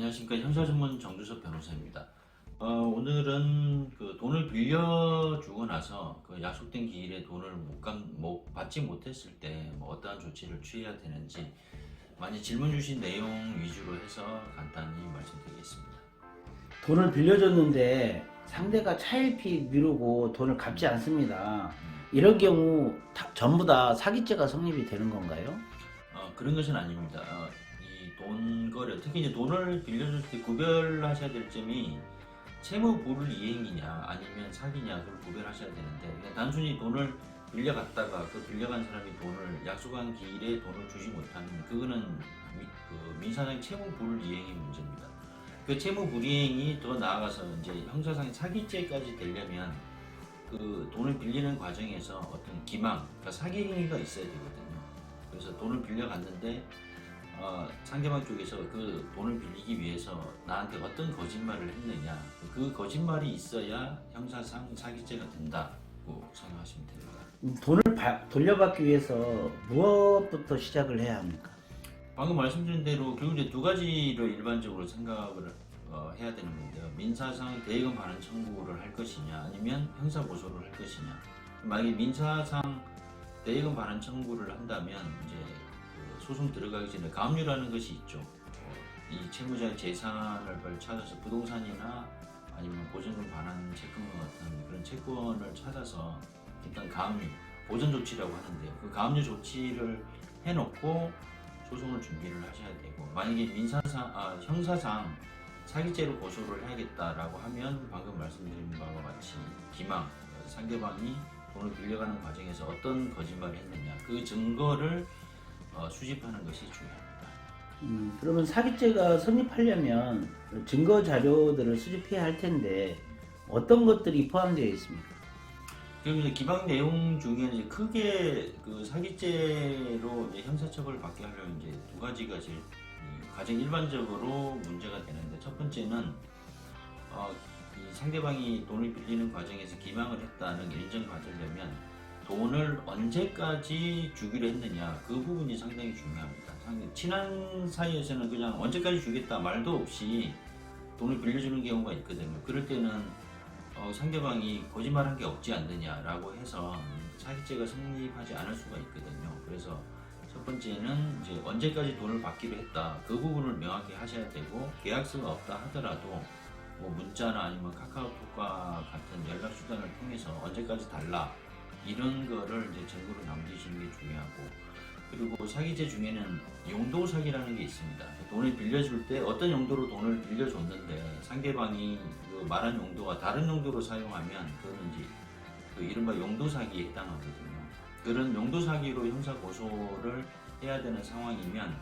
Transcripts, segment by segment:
안녕하십니까 형사전문 정주섭 변호사입니다. 어, 오늘은 그 돈을 빌려주고 나서 그 약속된 기일에 돈을 못, 감, 못 받지 못했을 때 뭐 어떠한 조치를 취해야 되는지 많이 질문 주신 내용 위주로 해서 간단히 말씀드리겠습니다. 돈을 빌려줬는데 상대가 차일피 미루고 돈을 갚지 않습니다. 이런 경우 다- 전부 다 사기죄가 성립이 되는 건가요? 어, 그런 것은 아닙니다. 어, 이 돈 거래 특히 이제 돈을 빌려줄 때 구별하셔야 될 점이 채무 불 이행이냐 아니면 사기냐 그걸 구별하셔야 되는데 그냥 단순히 돈을 빌려갔다가 그 빌려간 사람이 돈을 약속한 기일에 돈을 주지 못하면 그거는 미, 그 민사상 채무 불 이행의 문제입니다. 그 채무 불이행이 더 나아가서 이제 형사상 사기죄까지 되려면 그 돈을 빌리는 과정에서 어떤 기망, 그러니까 사기 행위가 있어야 되거든요. 그래서 돈을 빌려갔는데 어, 상대방 쪽에서 그 돈을 빌리기 위해서 나한테 어떤 거짓말을 했느냐 그 거짓말이 있어야 형사상 사기죄가 된다고 생각하시면 됩니다. 음, 돈을 바- 돌려받기 위해서 무엇부터 시작을 해야 합니까? 방금 말씀드린 대로 결국 이제 두 가지를 일반적으로 생각을 어, 해야 되는 건데요. 민사상 대의금 반환 청구를 할 것이냐 아니면 형사 고소를 할 것이냐. 만약에 민사상 대의금 반환 청구를 한다면 이제 그 소송 들어가기 전에 가압류라는 것이 있죠. 어, 이 채무자의 재산을 찾아서 부동산이나 아니면 보증금 반환 채권 같은 그런 채권을 찾아서 일단 가압류 보전 조치라고 하는데요. 그 가압류 조치를 해놓고 소송을 준비를 하셔야 되고 만약에 민사상 아, 형사상 사기죄로 고소를 해야겠다라고 하면 방금 말씀드린 바와 같이 기망 상대방이 돈을 빌려가는 과정에서 어떤 거짓말을 했느냐 그 증거를 어, 수집하는 것이 중요합니다. 음, 그러면 사기죄가 성립하려면 증거 자료들을 수집해야 할 텐데 어떤 것들이 포함되어 있습니까? 그럼 이제 기방 내용 중에는 이제 크게 그 사기죄로 이제 형사처벌을 받게 하려면 이제 두 가지가 제일 이 가장 일반적으로 문제가 되는데 첫 번째는 어, 이 상대방이 돈을 빌리는 과정에서 기망을 했다는 게 인정받으려면 돈을 언제까지 주기로 했느냐 그 부분이 상당히 중요합니다. 친한 사이에서는 그냥 언제까지 주겠다 말도 없이 돈을 빌려주는 경우가 있거든요. 그럴 때는 어, 상대방이 거짓말한 게 없지 않느냐라고 해서 사기죄가 성립하지 않을 수가 있거든요. 그래서 첫 번째는 이제 언제까지 돈을 받기로 했다 그 부분을 명확히 하셔야 되고 계약서가 없다 하더라도 뭐 문자나 아니면 카카오톡과 같은 연락 수단을 통해서 언제까지 달라 이런 거를 이제 증거로 남기시는 게 중요하고 그리고 사기죄 중에는 용도 사기라는 게 있습니다. 돈을 빌려줄 때 어떤 용도로 돈을 빌려줬는데 상대방이 그 말한 용도가 다른 용도로 사용하면 그거는 이제 그 이른바 용도 사기에 해당하거든요. 그런 용도 사기로 형사 고소를 해야 되는 상황이면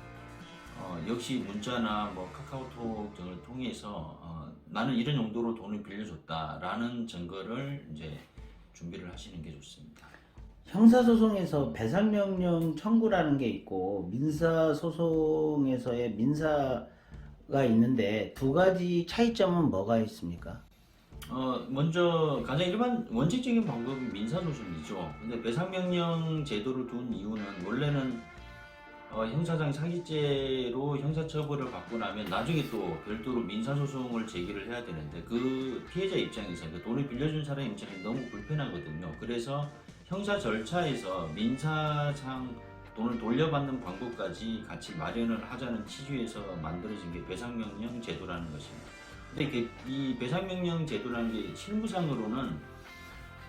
어, 역시 문자나 뭐 카카오톡 등을 통해서 어, 나는 이런 용도로 돈을 빌려줬다라는 증거를 이제 준비를 하시는 게 좋습니다. 형사소송에서 배상명령 청구라는 게 있고 민사소송에서의 민사가 있는데 두 가지 차이점은 뭐가 있습니까? 어, 먼저 가장 일반 원칙적인 방법이 민사소송이죠. 근데 배상명령 제도를 둔 이유는 원래는 어, 형사상 사기죄로 형사처벌을 받고 나면 나중에 또 별도로 민사소송을 제기를 해야 되는데 그 피해자 입장에서 그 돈을 빌려준 사람 입장에 너무 불편하거든요. 그래서 형사 절차에서 민사상 돈을 돌려받는 방법까지 같이 마련을 하자는 취지에서 만들어진 게 배상명령 제도라는 것입니다. 근데 그- 이 배상명령 제도라는 게 실무상으로는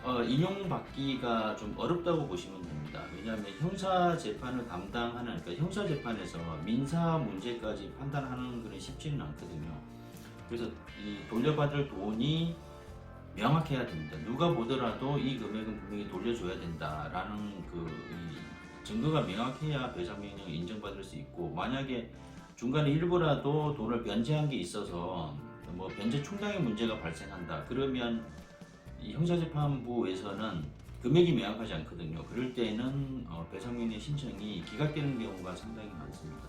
어, 인용받기가 좀 어렵다고 보시면 됩니다. 왜냐하면 형사 재판을 담당하는 그러니까 형사 재판에서 민사 문제까지 판단하는 것은 쉽지는 않거든요. 그래서 이 돌려받을 돈이 명확해야 됩니다. 누가 보더라도 이 금액은 분명히 돌려줘야 된다라는 그이 증거가 명확해야 배상 명령을 인정받을 수 있고 만약에 중간에 일부라도 돈을 변제한 게 있어서 뭐 변제 충당의 문제가 발생한다 그러면 이 형사재판부에서는 금액이 명확하지 않거든요. 그럴 때는 어, 배상명령 신청이 기각되는 경우가 상당히 많습니다.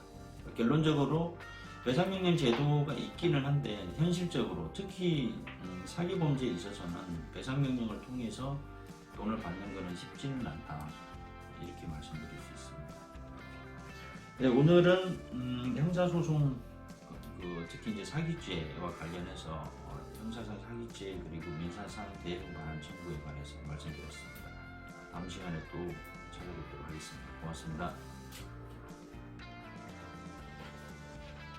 결론적으로 배상명령 제도가 있기는 한데 현실적으로 특히 음, 사기 범죄에 있어서는 배상명령을 통해서 돈을 받는 것은 쉽지는 않다 이렇게 말씀드릴 수 있습니다. 네, 오늘은 음, 형사소송 그 그 특히 이제 사기죄와 관련해서 어, 형사상 사기죄 그리고 민사상 반환 청구에 관해서 말씀드렸습니다. 다음 시간에 또 찾아뵙도록 하겠습니다. 고맙습니다.